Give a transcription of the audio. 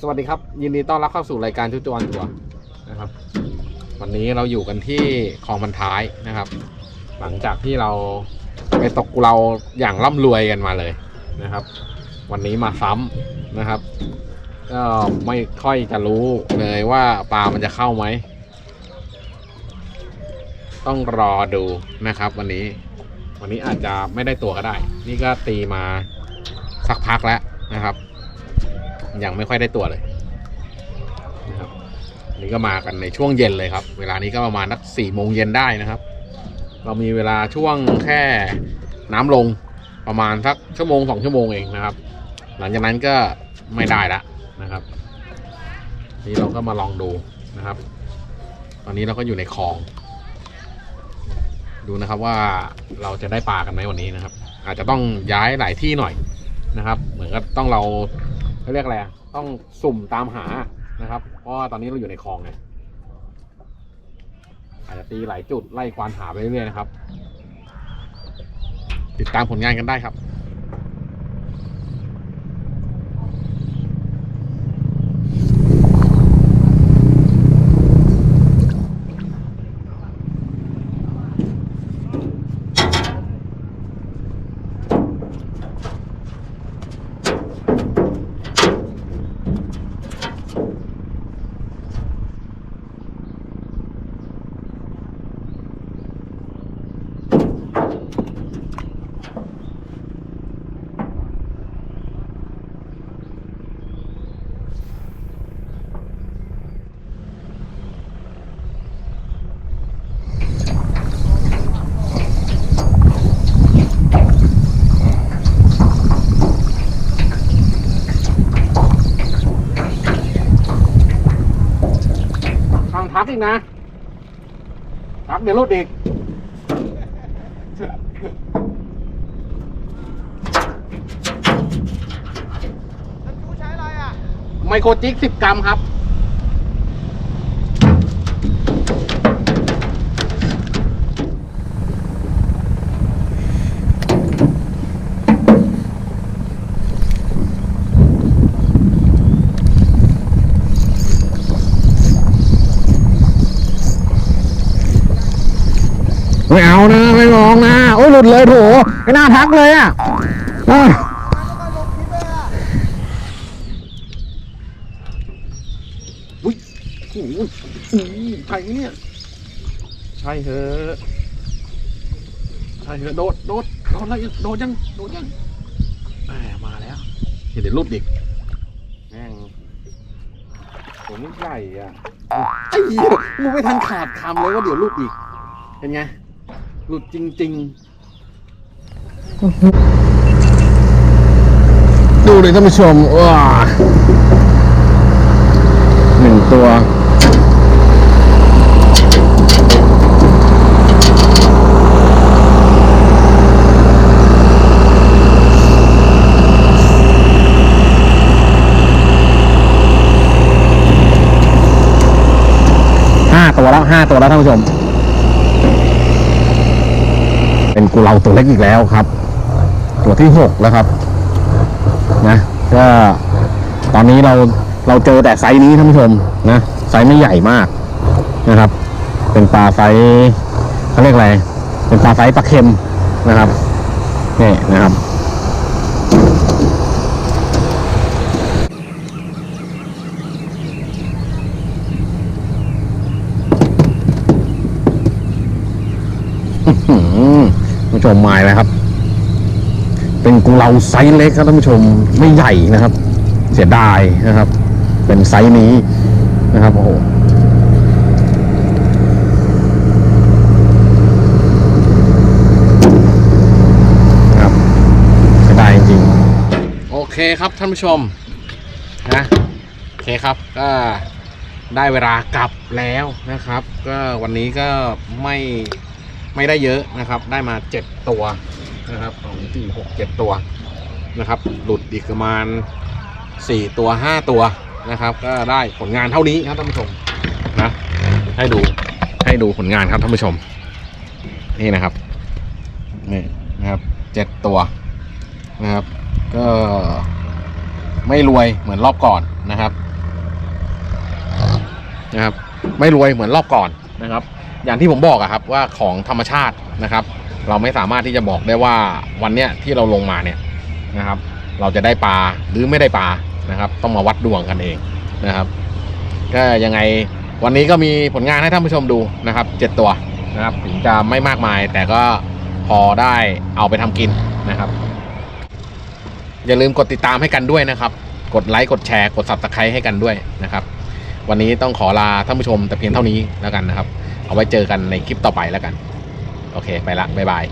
สวัสดีครับ ยินดีต้อนรับเข้าสู่รายการชุดจวนตัวนะครับ วันนี้เราอยู่กันที่คลองบรรท้ายนะครับ หลังจากที่เราไปตกเราอย่างร่ำรวยกันมาเลยนะครับ วันนี้มาซ้ำนะครับก็ไม่ค่อยจะรู้เลยว่าปลามันจะเข้าไหม ต้องรอดูนะครับ วันนี้ วันนี้อาจจะไม่ได้ตัวก็ได้ นี่ก็ตีมาสักพักแล้วนะครับ ยังไม่ค่อยได้ตัวเลยนะครับนี่ก็มากันในช่วงเย็นเลยครับ เวลานี้ก็ประมาณนักสี่โมงเย็นได้นะครับ เรามีเวลาช่วงแค่น้ำลงประมาณสักชั่วโมงสองชั่วโมงเองนะครับ หลังจากนั้นก็ไม่ได้ละนะครับ นี่เราก็มาลองดูนะครับ ตอนนี้เราก็อยู่ในคลอง ดูนะครับว่าเราจะได้ปลากันไหมวันนี้นะครับ อาจจะต้องย้ายหลายที่หน่อยนะครับ เหมือนกับต้องเรา เขาเรียกอะไรต้องสุ่มตามหานะครับ เพราะว่าตอนนี้เราอยู่ในคลองไงอาจจะตีหลายจุดไล่ควานหาไปเรื่อยๆนะครับ ติดตามผลงานกันได้ครับ กอีกนะทักเดี๋ยวรถอีกแล้วจูใช้อะไรอะไมโครจิกสิบกรัมครับ ไม่เอานะไม่มองนะ โอ้ยหลุดเลยโถไม่น่าทักเลยอะอุ้ยโอ้โหอื้อใช่เนี่ย ใช่เหอะใช่เหอะโดดโดดโดดแล้วโดดยังโดดยังแหมมาแล้วเดี๋ยวรูดอีกแม่งผมนี่ใหญ่อะไอ้เหี้ยมึงไม่ทันขาดคำเลยว่าเดี๋ยวรูดอีก เป็นไง หลุดจริงๆดูเลยท่านผู้ชมว้าหนึ่งตัว ห้าตัวแล้วห้าตัวแล้วท่านผู้ชม เป็นกูเลาตัวเล็กอีกแล้วครับ ตัวที่หกแล้วครับนะก็ตอนนี้เราเราเจอแต่ไซส์นี้ท่านผู้ชมนะไซส์ไม่ใหญ่มากนะครับ เป็นปลาไซส์เขาเรียกอะไรเป็นปลาไซส์ปลาเค็มนะครับนี่นะครับ อื้อหือท่านผู้ ชมมายแล้วครับ เป็นกุเลาไซส์เล็กครับท่านผู้ชมไม่ใหญ่นะครับ เสียดายนะครับ เป็นไซส์นี้นะครับโอ้โหครับเสียดายจริงโอเคครับท่านผู้ชมนะโอเคครับก็ได้เวลากลับแล้วนะครับ ก็วันนี้ก็ไม่ ไม่ได้เยอะนะครับ ได้มาเจ็ดตัวนะครับสองสี่หกเจ็ดตัวนะครับ หลุดอีกประมาณสี่ตัวห้าตัวนะครับ ก็ได้ผลงานเท่านี้ครับท่านผู้ชมนะให้ดูให้ดูผลงานครับท่านผู้ชม นี่นะครับนี่นะครับเจ็ดตัวนะครับ ก็ไม่รวยเหมือนรอบก่อนนะครับนะครับ ไม่รวยเหมือนรอบก่อนนะครับ อย่างที่ผมบอกอะครับว่าของธรรมชาตินะครับ เราไม่สามารถที่จะบอกได้ว่าวันเนี้ยที่เราลงมาเนี่ยนะครับ เราจะได้ปลาหรือไม่ได้ปลานะครับ ต้องมาวัดดวงกันเองนะครับก็ยังไงวันนี้ก็มีผลงานให้ท่านผู้ชมดูนะครับเจ็ดตัวนะครับถึงจะไม่มากมายแต่ก็พอได้เอาไปทำกินนะครับ อย่าลืมกดติดตามให้กันด้วยนะครับ กดไลค์กดแชร์กด subscribe ให้กันด้วยนะครับ วันนี้ต้องขอลาท่านผู้ชมแต่เพียงเท่านี้แล้วกันนะครับ เอาไว้เจอกันในคลิปต่อไปแล้วกัน โอเค ไปละ บ๊ายบาย